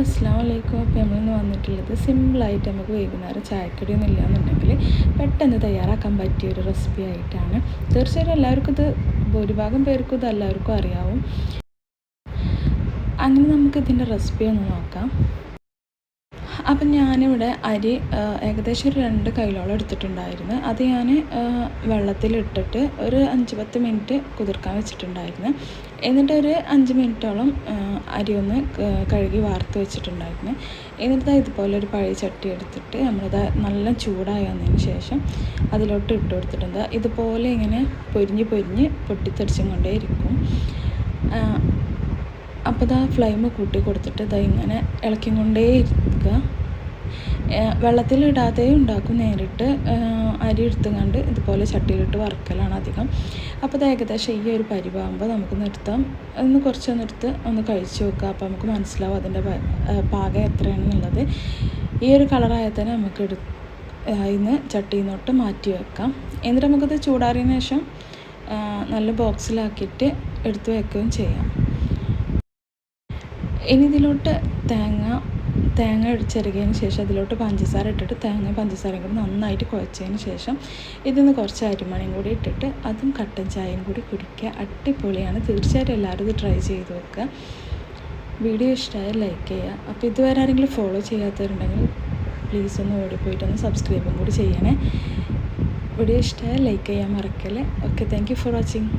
അസ്സാം വലൈക്കും അപ്പോൾ നമ്മളിന്ന് വന്നിട്ടുള്ളത് സിമ്പിളായിട്ട് നമുക്ക് വൈകുന്നേരം ചായക്കടിയൊന്നും ഇല്ല എന്നുണ്ടെങ്കിൽ പെട്ടെന്ന് തയ്യാറാക്കാൻ പറ്റിയ ഒരു റെസിപ്പി ആയിട്ടാണ്. തീർച്ചയായിട്ടും എല്ലാവർക്കും ഇത് ഭൂരിഭാഗം പേർക്കും ഇത് എല്ലാവർക്കും അറിയാവും. അങ്ങനെ നമുക്ക് ഇതിന്റെ റെസിപ്പി ഒന്ന് നോക്കാം. അപ്പം ഞാനിവിടെ അരി ഏകദേശം ഒരു രണ്ട് കൈലോളം എടുത്തിട്ടുണ്ടായിരുന്നു. അത് ഞാൻ വെള്ളത്തിലിട്ടിട്ട് ഒരു അഞ്ച് പത്ത് മിനിറ്റ് കുതിർക്കാൻ വെച്ചിട്ടുണ്ടായിരുന്നു. എന്നിട്ട് ഒരു അഞ്ച് മിനിറ്റോളം അരി ഒന്ന് കഴുകി വാർത്ത് വെച്ചിട്ടുണ്ടായിരുന്നു. എന്നിട്ട് ഇതുപോലെ ഒരു പഴയ ചട്ടി എടുത്തിട്ട് നമ്മളത് നല്ല ചൂടായി വന്നതിന് ശേഷം അതിലോട്ട് ഇട്ട് കൊടുത്തിട്ടുണ്ട്. ഇതുപോലെ ഇങ്ങനെ പൊരിഞ്ഞ് പൊരിഞ്ഞ് പൊട്ടിത്തെറിച്ചും കൊണ്ടേ ഇരിക്കും അപ്പോൾ ഇതാ ഫ്ലെയിം കൂട്ടി കൊടുത്തിട്ട് ഇതാ ഇങ്ങനെ ഇളക്കി കൊണ്ടേ ഇരിക്കുക വെള്ളത്തിലിടാതെയും ഉണ്ടാക്കും നേരിട്ട്. അരി എടുത്തുകൊണ്ട് ഇതുപോലെ ചട്ടിയിലിട്ട് വറുക്കലാണ് അധികം. അപ്പോൾ ഏകദേശം ഈ ഒരു പരിവാകുമ്പോൾ നമുക്ക് നിർത്താം ഒന്ന് കുറച്ചൊന്ന് എടുത്ത് ഒന്ന് കഴിച്ച് നോക്കുക. അപ്പോൾ നമുക്ക് മനസ്സിലാവും അതിന്റെ പാകം എത്രയാണെന്നുള്ളത്. ഈ ഒരു കളറായാൽ തന്നെ നമുക്ക് എടു ഇന്ന് ചട്ടിയിൽ നിന്നോട്ട് മാറ്റി വെക്കാം. എന്നിട്ട് നമുക്കത് ചൂടാറിയതിന് ശേഷം നല്ല ബോക്സിലാക്കിയിട്ട് എടുത്ത് വെക്കുകയും ചെയ്യാം. ഇനി ഇതിലോട്ട് തേങ്ങ തേങ്ങ ശേഷം അതിലോട്ട് പഞ്ചസാര ഇട്ടിട്ട് തേങ്ങ പഞ്ചസാരയും കൂടി നന്നായിട്ട് കുഴച്ചതിന് ശേഷം ഇതിൽ നിന്ന് കുറച്ച് അരിമണിയും കൂടി ഇട്ടിട്ട് അതും കട്ടൻ ചായയും കൂടി കുടിക്കുക. അടിപൊളിയാണ്. തീർച്ചയായിട്ടും എല്ലാവരും ഇത് ട്രൈ ചെയ്ത് വെക്കുക വീഡിയോ ഇഷ്ടമായാൽ ലൈക്ക് ചെയ്യുക. അപ്പോൾ ഇതുവരെ ആരെങ്കിലും ഫോളോ ചെയ്യാത്തവരുണ്ടെങ്കിൽ പ്ലീസ് ഒന്ന് ഓടിപ്പോയിട്ടൊന്ന് സബ്സ്ക്രൈബും കൂടി ചെയ്യണേ. വീഡിയോ ഇഷ്ടമായാൽ ലൈക്ക് ചെയ്യാൻ മറക്കല്ലേ. Okay thank for watching